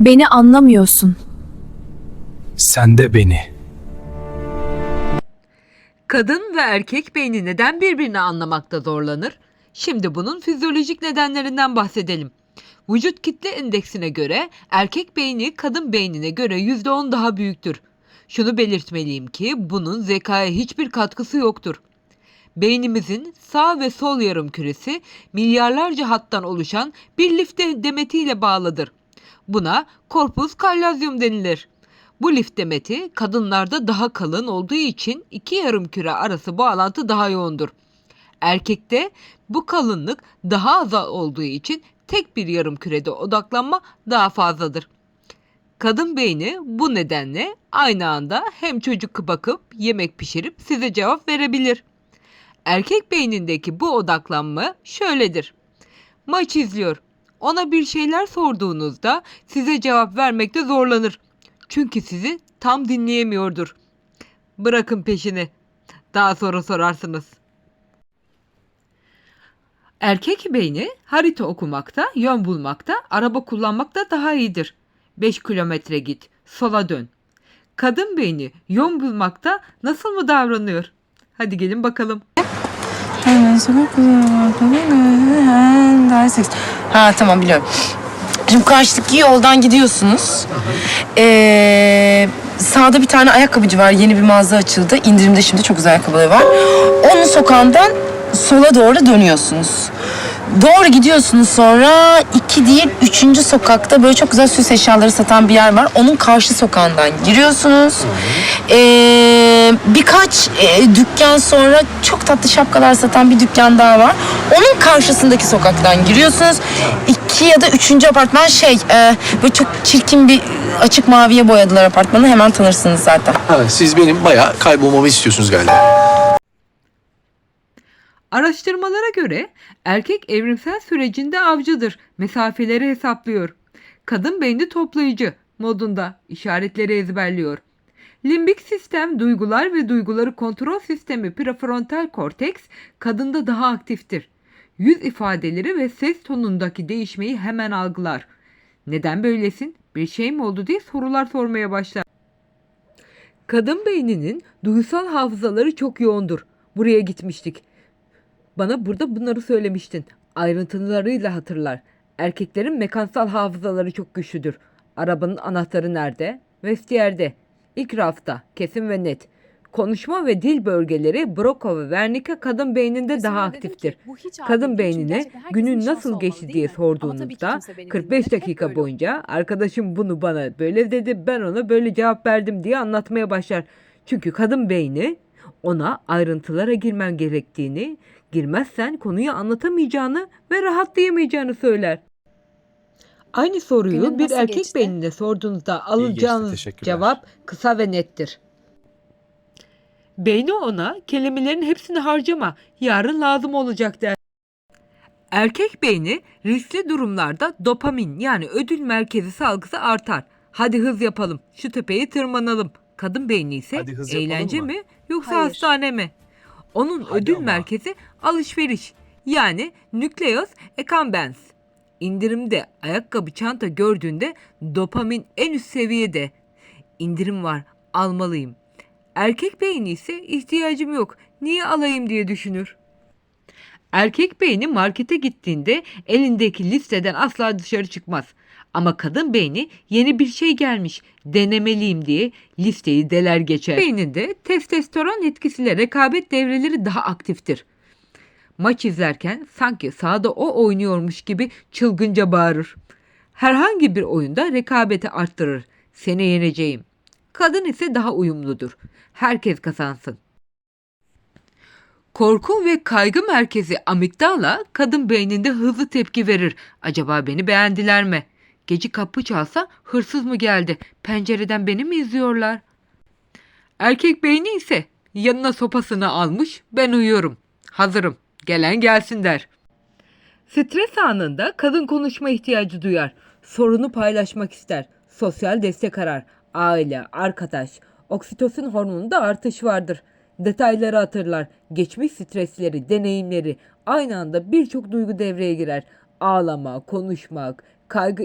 Beni anlamıyorsun. Sen de beni. Kadın ve erkek beyni neden birbirini anlamakta zorlanır? Şimdi bunun fizyolojik nedenlerinden bahsedelim. Vücut kitle endeksine göre erkek beyni kadın beynine göre %10 daha büyüktür. Şunu belirtmeliyim ki bunun zekaya hiçbir katkısı yoktur. Beynimizin sağ ve sol yarım küresi milyarlarca hattan oluşan bir lif de- demetiyle bağlıdır. Buna korpus callosum denilir. Bu lif demeti kadınlarda daha kalın olduğu için iki yarım küre arası bağlantı daha yoğundur. Erkekte bu kalınlık daha az olduğu için tek bir yarım kürede odaklanma daha fazladır. Kadın beyni bu nedenle aynı anda hem çocuk bakıp yemek pişirip size cevap verebilir. Erkek beynindeki bu odaklanma şöyledir. Maç izliyor. Ona bir şeyler sorduğunuzda size cevap vermekte zorlanır. Çünkü sizi tam dinleyemiyordur. Bırakın peşini. Daha sonra sorarsınız. Erkek beyni harita okumakta, yön bulmakta, araba kullanmakta daha iyidir. 5 kilometre git, sola dön. Kadın beyni yön bulmakta nasıl mı davranıyor? Hadi gelin bakalım. Ha tamam biliyorum. Şimdi karşılıklı yoldan gidiyorsunuz. Ee, sağda bir tane ayakkabıcı var. Yeni bir mağaza açıldı. İndirimde şimdi çok güzel ayakkabıları var. Onun sokağından sola doğru dönüyorsunuz. Doğru gidiyorsunuz sonra iki değil üçüncü sokakta böyle çok güzel süs eşyaları satan bir yer var. Onun karşı sokağından giriyorsunuz. Ee, birkaç e, dükkan sonra çok tatlı şapkalar satan bir dükkan daha var. Onun karşısındaki sokaktan giriyorsunuz. İki ya da üçüncü apartman şey e, böyle çok çirkin bir açık maviye boyadılar apartmanı. Hemen tanırsınız zaten. Ha, siz benim bayağı kaybolmamı istiyorsunuz galiba. Araştırmalara göre erkek evrimsel sürecinde avcıdır, mesafeleri hesaplıyor. Kadın beyni toplayıcı modunda işaretleri ezberliyor. Limbik sistem duygular ve duyguları kontrol sistemi prefrontal korteks kadında daha aktiftir. Yüz ifadeleri ve ses tonundaki değişmeyi hemen algılar. Neden böylesin? Bir şey mi oldu diye sorular sormaya başlar. Kadın beyninin duygusal hafızaları çok yoğundur. Buraya gitmiştik. Bana burada bunları söylemiştin. Ayrıntılarıyla hatırlar. Erkeklerin mekansal hafızaları çok güçlüdür. Arabanın anahtarı nerede? Vestiyerde. İlk rafta. Kesin ve net. Konuşma ve dil bölgeleri Broca ve Wernicke kadın beyninde daha aktiftir. Kadın beynine günün nasıl geçti diye sorduğunuzda 45 dakika boyunca arkadaşım bunu bana böyle dedi ben ona böyle cevap verdim diye anlatmaya başlar. Çünkü kadın beyni ona ayrıntılara girmen gerektiğini, girmezsen konuyu anlatamayacağını ve rahatlayamayacağını söyler. Aynı soruyu Günün bir nasıl erkek geçti? beynine sorduğunuzda alacağınız teşekkürler. cevap kısa ve nettir. Beyni ona kelimelerin hepsini harcama, yarın lazım olacak der. Erkek beyni riskli durumlarda dopamin yani ödül merkezi salgısı artar. Hadi hız yapalım, şu tepeyi tırmanalım. Kadın beyni ise Hadi hız yapalım eğlence mı? mi yoksa Hayır. hastane mi? Onun Hadi ödül ama. merkezi alışveriş yani nucleus accumbens. İndirimde ayakkabı çanta gördüğünde dopamin en üst seviyede. İndirim var almalıyım. Erkek beyni ise ihtiyacım yok niye alayım diye düşünür. Erkek beyni markete gittiğinde elindeki listeden asla dışarı çıkmaz. Ama kadın beyni yeni bir şey gelmiş, denemeliyim diye listeyi deler geçer. Beyninde testosteron etkisiyle rekabet devreleri daha aktiftir. Maç izlerken sanki sahada o oynuyormuş gibi çılgınca bağırır. Herhangi bir oyunda rekabeti arttırır. Seni yeneceğim. Kadın ise daha uyumludur. Herkes kazansın. Korku ve kaygı merkezi amigdala kadın beyninde hızlı tepki verir. Acaba beni beğendiler mi? Gece kapı çalsa hırsız mı geldi? Pencereden beni mi izliyorlar? Erkek beyni ise yanına sopasını almış ben uyuyorum. Hazırım. Gelen gelsin der. Stres anında kadın konuşma ihtiyacı duyar. Sorunu paylaşmak ister. Sosyal destek arar. Aile, arkadaş, oksitosin hormonunda artış vardır. Detayları hatırlar. Geçmiş stresleri, deneyimleri aynı anda birçok duygu devreye girer. Ağlama, konuşmak, kaygı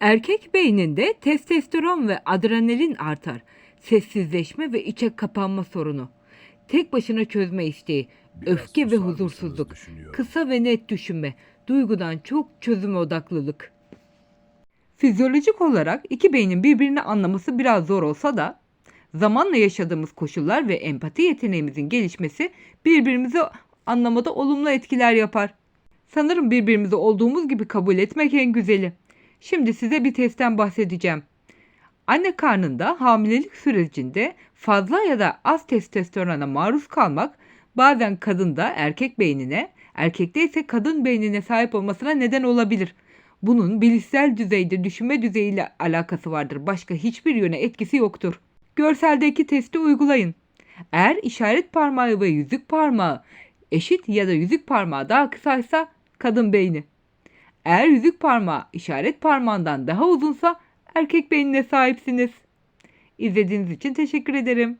Erkek beyninde testosteron ve adrenalin artar. Sessizleşme ve içe kapanma sorunu. Tek başına çözme isteği, öfke ve huzursuzluk, kısa ve net düşünme, duygudan çok çözüme odaklılık. Fizyolojik olarak iki beynin birbirini anlaması biraz zor olsa da zamanla yaşadığımız koşullar ve empati yeteneğimizin gelişmesi birbirimizi anlamada olumlu etkiler yapar. Sanırım birbirimizi olduğumuz gibi kabul etmek en güzeli. Şimdi size bir testten bahsedeceğim. Anne karnında hamilelik sürecinde fazla ya da az testosterona maruz kalmak bazen kadında erkek beynine, erkekte ise kadın beynine sahip olmasına neden olabilir. Bunun bilişsel düzeyde düşünme düzeyiyle alakası vardır. Başka hiçbir yöne etkisi yoktur. Görseldeki testi uygulayın. Eğer işaret parmağı ve yüzük parmağı eşit ya da yüzük parmağı daha kısaysa kadın beyni. Eğer yüzük parmağı işaret parmağından daha uzunsa erkek beynine sahipsiniz. İzlediğiniz için teşekkür ederim.